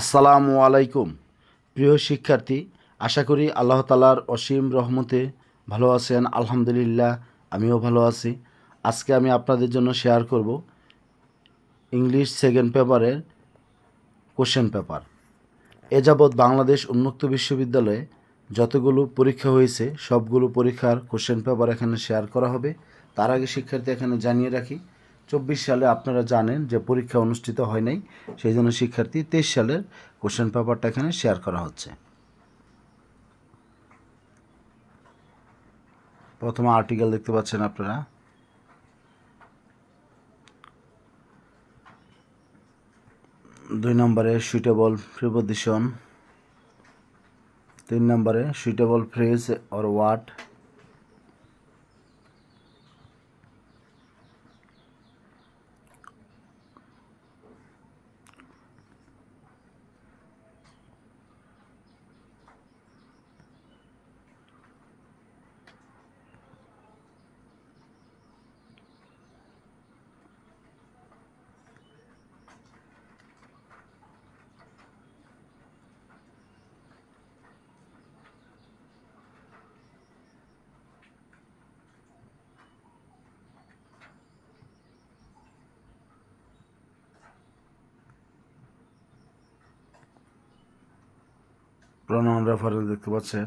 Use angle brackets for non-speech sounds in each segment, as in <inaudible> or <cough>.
আসসালামু আলাইকুম। প্রিয় শিক্ষার্থী, আশা করি আল্লাহ তালার অসীম রহমতে ভালো আছেন। আলহামদুলিল্লাহ, আমিও ভালো আছি। আজকে আমি আপনাদের জন্য শেয়ার করব ইংলিশ সেকেন্ড পেপারের কোশ্চেন পেপার। এ যাবৎ বাংলাদেশ উন্মুক্ত বিশ্ববিদ্যালয়ে যতগুলো পরীক্ষা হয়েছে, সবগুলো পরীক্ষার কোশ্চেন পেপার এখানে শেয়ার করা হবে। তার আগে শিক্ষার্থী এখানে জানিয়ে রাখি চব্বিশ সালে আপনারা জানেন যে পরীক্ষা অনুষ্ঠিত হয় নাই সেই জন্য শিক্ষার্থী তেইশ সালের কোশ্চেন পেপারটা এখানে শেয়ার করা হচ্ছে। প্রথমে আর্টিকেল দেখতে পাচ্ছেন আপনারা। দুই নম্বরে সুইটেবল প্রিপোজিশন তিন নম্বরে suitable phrase or word pronoun referral দেখতে পাচ্ছেন।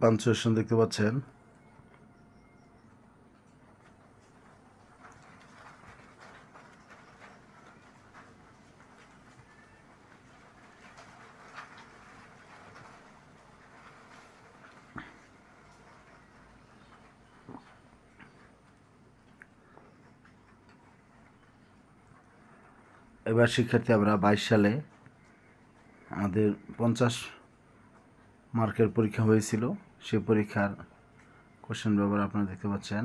পাঞ্চুয়েশন দেখতে পাচ্ছেন। এবার শিক্ষার্থী আমরা বাইশ সালে আমাদের পঞ্চাশ মার্কের পরীক্ষা হয়েছিল। সেই পরীক্ষার কোশ্চেন পেপার আপনারা দেখতে পাচ্ছেন।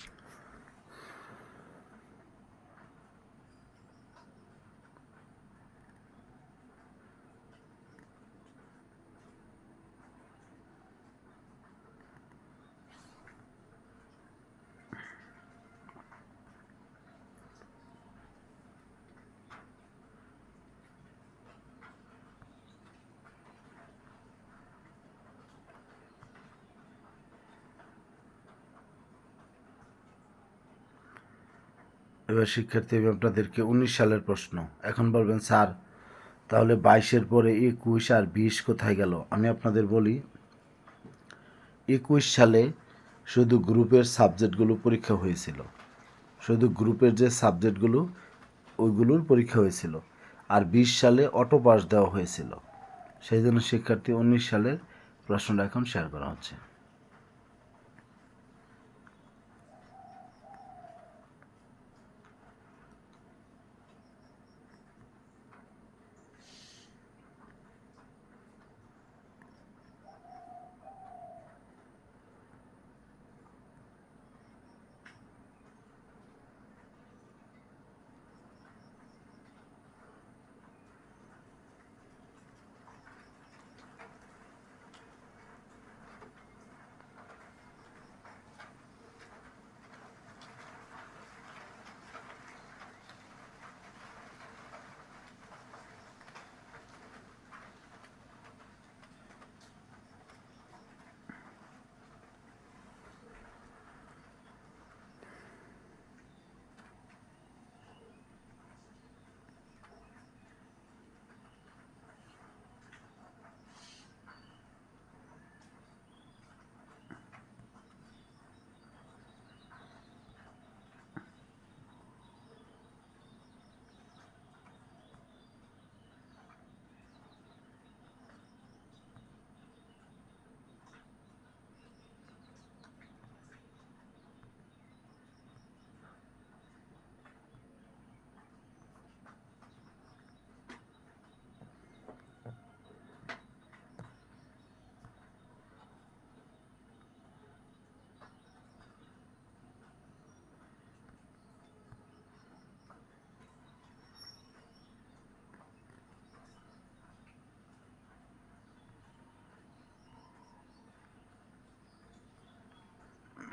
এবার শিক্ষার্থী, আমি আপনাদেরকে উনিশ সালের প্রশ্ন। এখন বলবেন, স্যার, তাহলে বাইশের পরে একুশ আর বিশ কোথায় গেল? আমি আপনাদের বলি, একুশ সালে শুধু গ্রুপের সাবজেক্টগুলো পরীক্ষা হয়েছিল। শুধু গ্রুপের যে সাবজেক্টগুলো, ওইগুলোর পরীক্ষা হয়েছিল। আর বিশ সালে অটো পাস দেওয়া হয়েছিল। সেই জন্য শিক্ষার্থী উনিশ সালের প্রশ্নটা এখন শেয়ার করা হচ্ছে।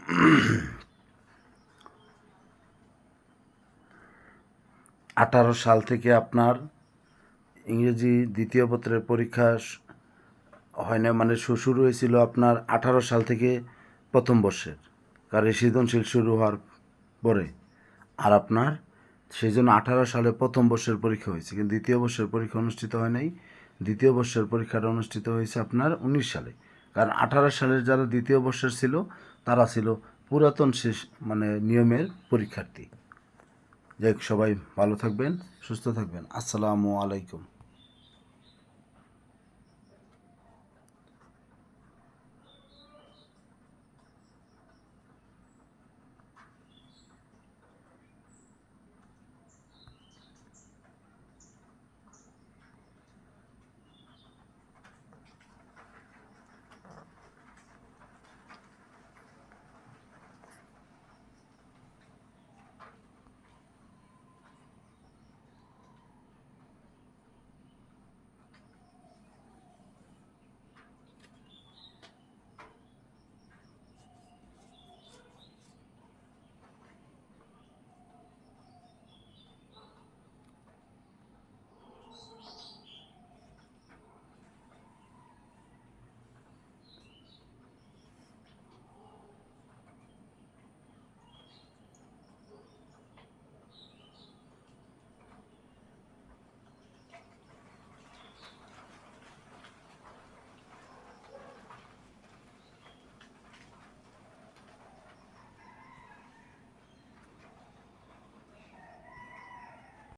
<clears throat> আঠারো সাল থেকে আপনার ইংরেজি দ্বিতীয় পত্রের পরীক্ষা হয় না মানে শুরু হয়েছিল আপনার আঠারো সাল থেকে প্রথম বর্ষের। কারণ সৃজনশীল শুরু হওয়ার পরে। আর আপনার সেই জন্য আঠারো সালে প্রথম বর্ষের পরীক্ষা হয়েছে। কিন্তু দ্বিতীয় বর্ষের পরীক্ষা অনুষ্ঠিত হয় নাই। দ্বিতীয় বর্ষের পরীক্ষাটা অনুষ্ঠিত হয়েছে আপনার উনিশ সালে। কারণ আঠারো সালের যারা দ্বিতীয় বর্ষের ছিল তারা ছিল পুরাতন শেষ মানে নিয়মের পরীক্ষার্থী। যাই সবাই ভালো থাকবেন, সুস্থ থাকবেন। আসসালামু আলাইকুম।